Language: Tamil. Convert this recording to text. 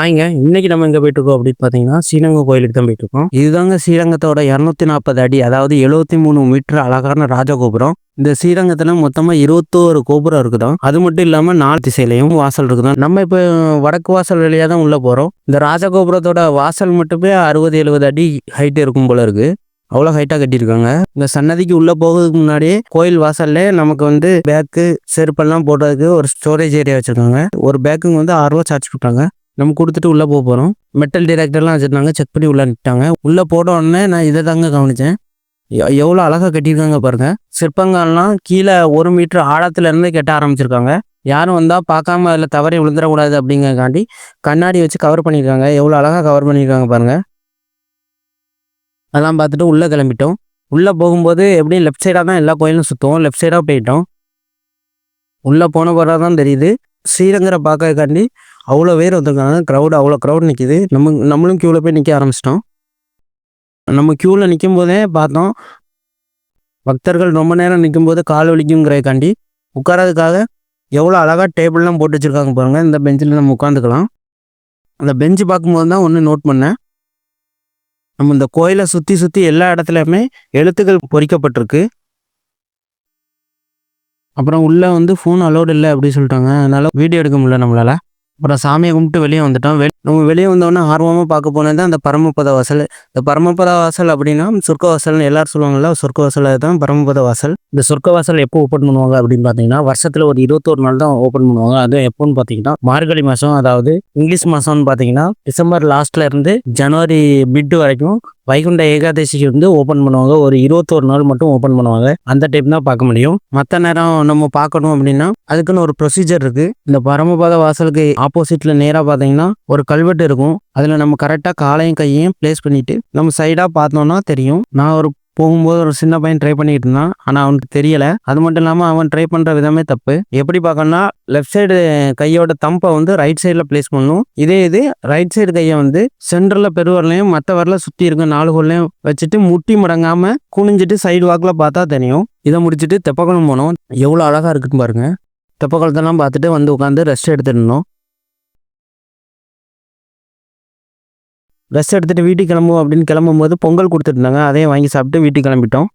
ஆயிங்க இன்னைக்கு நம்ம எங்கே போயிட்டு இருக்கோம் அப்படின்னு பார்த்தீங்கன்னா ஸ்ரீரங்கம் கோயிலுக்கு தான் போயிட்டு இருக்கோம். இதுதாங்க ஸ்ரீரங்கத்தோட இரநூத்தி நாற்பது அடி அதாவது எழுபத்தி மூணு மீட்டர் அழகான ராஜகோபுரம். இந்த ஸ்ரீரங்கத்தில் மொத்தமாக இருபத்தோரு கோபுரம் இருக்குதாம் அது மட்டும் இல்லாமல் நாலு திசையிலையும் வாசல் இருக்குதாம் நம்ம இப்போ வடக்கு வாசல் வழியாக தான் உள்ளே போகிறோம் இந்த ராஜகோபுரத்தோட வாசல் மட்டுமே அறுபது எழுபது அடி ஹைட் இருக்கும் போல இருக்கு. அவ்வளோ ஹைட்டாக கட்டியிருக்காங்க. இந்த சன்னதிக்கு உள்ளே போகிறதுக்கு முன்னாடியே கோயில் வாசல்ல நமக்கு வந்து பேக்கு செருப்பெல்லாம் போடுறதுக்கு ஒரு ஸ்டோரேஜ் ஏரியா வச்சுருக்காங்க. ஒரு பேக்குங்க வந்து ஆறு ரூபா சார்ஜ் பண்ணுறாங்க நம்ம கொடுத்துட்டு உள்ளே போக போகிறோம் மெட்டல் டிரெக்டர்லாம் வச்சுருந்தாங்க. செக் பண்ணி உள்ளே நிட்டாங்க உள்ளே போட உடனே நான் இதை தாங்க கவனித்தேன். எவ்வளோ அழகாக கட்டியிருக்காங்க பாருங்க. சிற்பங்கள்லாம் கீழே ஒரு மீட்டர் ஆழத்துலேருந்து கட்ட ஆரம்பிச்சிருக்காங்க. யாரும் வந்தால் பார்க்காம அதில் தவறி விழுந்துடக்கூடாது அப்படிங்கிறக்காண்டி கண்ணாடி வச்சு கவர் பண்ணியிருக்காங்க. எவ்வளோ அழகாக கவர் பண்ணியிருக்காங்க பாருங்கள் அதெல்லாம் பார்த்துட்டு உள்ளே கிளம்பிட்டோம். உள்ளே போகும்போது எப்படியும் லெஃப்ட் சைடாக தான் எல்லா கோயிலும் சுற்றுவோம் லெஃப்ட் சைடாக போயிட்டோம். உள்ளே போன பிறகு தான் தெரியுது. ஸ்ரீரங்கரை பார்க்கறதுக்காண்டி அவ்வளோ பேர் வந்திருக்காங்க. க்ரௌடு அவ்வளோ க்ரௌட் நிற்கிது நம்ம நம்மளும் க்யூவில் போய் நிற்க ஆரம்பிச்சிட்டோம். நம்ம க்யூவில் நிற்கும் போதே பார்த்தோம். பக்தர்கள் ரொம்ப நேரம் நிற்கும் போது கால் வலிக்குங்கிறதுக்காண்டி உட்காரதுக்காக எவ்வளோ அழகாக டேபிள்லாம் போட்டு வச்சுருக்காங்க பாருங்கள் இந்த பெஞ்சில் நம்ம உட்காந்துக்கலாம் அந்த பெஞ்சு பார்க்கும்போது தான் ஒன்று நோட் பண்ணேன். நம்ம இந்த கோயிலை சுற்றி சுற்றி எல்லா இடத்துலையுமே எழுத்துக்கள் பொறிக்கப்பட்டிருக்கு. அப்புறம் உள்ளே வந்து ஃபோன் அலோடு இல்லை அப்படி சொல்லிட்டாங்க. அதனால் வீடியோ எடுக்க முடியல நம்மளால. அப்புறம் சாமியை கும்பிட்டு வெளியே வந்துட்டோம். வெளி நம்ம வெளியே வந்தோடனே ஆர்வமாக பார்க்க போனது தான் அந்த பரமபத வாசல். இந்த பரமபத வாசல் அப்படின்னா சொர்க்க வாசல்னு எல்லாரும் சொல்லுவாங்கல்ல சொர்க்க வாசல் தான் பரமபத வாசல். இந்த சொர்க்க வாசல் எப்போ ஓப்பன் பண்ணுவாங்க அப்படின்னு பார்த்தீங்கன்னா வருஷத்தில் ஒரு இருபத்தோரு நாள் தான் ஓப்பன் பண்ணுவாங்க. அது எப்போன்னு பார்த்தீங்கன்னா மார்கழி மாதம் அதாவது இங்கிலீஷ் மாதம்னு பார்த்தீங்கன்னா டிசம்பர் லாஸ்ட்ல இருந்து ஜனவரி மிட் வரைக்கும் வைகுண்ட ஏகாதசிக்கு வந்து ஓப்பன் பண்ணுவாங்க. ஒரு இருபத்தோரு நாள் மட்டும் ஓப்பன் பண்ணுவாங்க. அந்த டைம் தான் பார்க்க முடியும். மற்ற நேரம் நம்ம பார்க்கணும் அப்படின்னா அதுக்குன்னு ஒரு ப்ரொசீஜர் இருக்கு. இந்த பரமபத வாசலுக்கு ஆப்போசிட்ல நேராக பார்த்தீங்கன்னா ஒரு கல்வெட்டு இருக்கும். அதில் நம்ம கரெக்டாக காலையும் கையையும் ப்ளேஸ் பண்ணிட்டு நம்ம சைடாக பார்த்தோம்னா தெரியும். நான் ஒரு போகும்போது ஒரு சின்ன பையன் ட்ரை பண்ணிட்டு இருந்தான். ஆனால் அவனுக்கு தெரியல. அது மட்டும் இல்லாமல் அவன் ட்ரை பண்ணுற விதமே தப்பு. எப்படி பார்க்கணும்னா லெஃப்ட் சைடு கையோட தம்பை வந்து ரைட் சைடில் ப்ளேஸ் பண்ணணும். இதே இது ரைட் சைடு கையை வந்து சென்டரில் பெருவரலையும் மற்ற வரல சுற்றி இருக்க நாலு கோல்லையும் வச்சுட்டு முட்டி முடங்காமல் குனிஞ்சிட்டு சைடு வாக்கில் பார்த்தா தெரியும். இதை முடிச்சுட்டு தெப்பக்குளம் போனோம். எவ்வளோ அழகாக இருக்குன்னு பாருங்க. தெப்பக்குளத்தெல்லாம் பார்த்துட்டு வந்து உட்காந்து ரெஸ்ட் எடுத்துட்டு ட்ரெஸ் எடுத்துகிட்டு எடுத்துட்டு வீட்டுக்கு கிளம்புவோம் அப்படின்னு கிளம்பும்போது பொங்கல் கொடுத்துருந்தாங்க அதையும் வாங்கி சாப்பிட்டு வீட்டுக்கு கிளம்பிட்டோம்.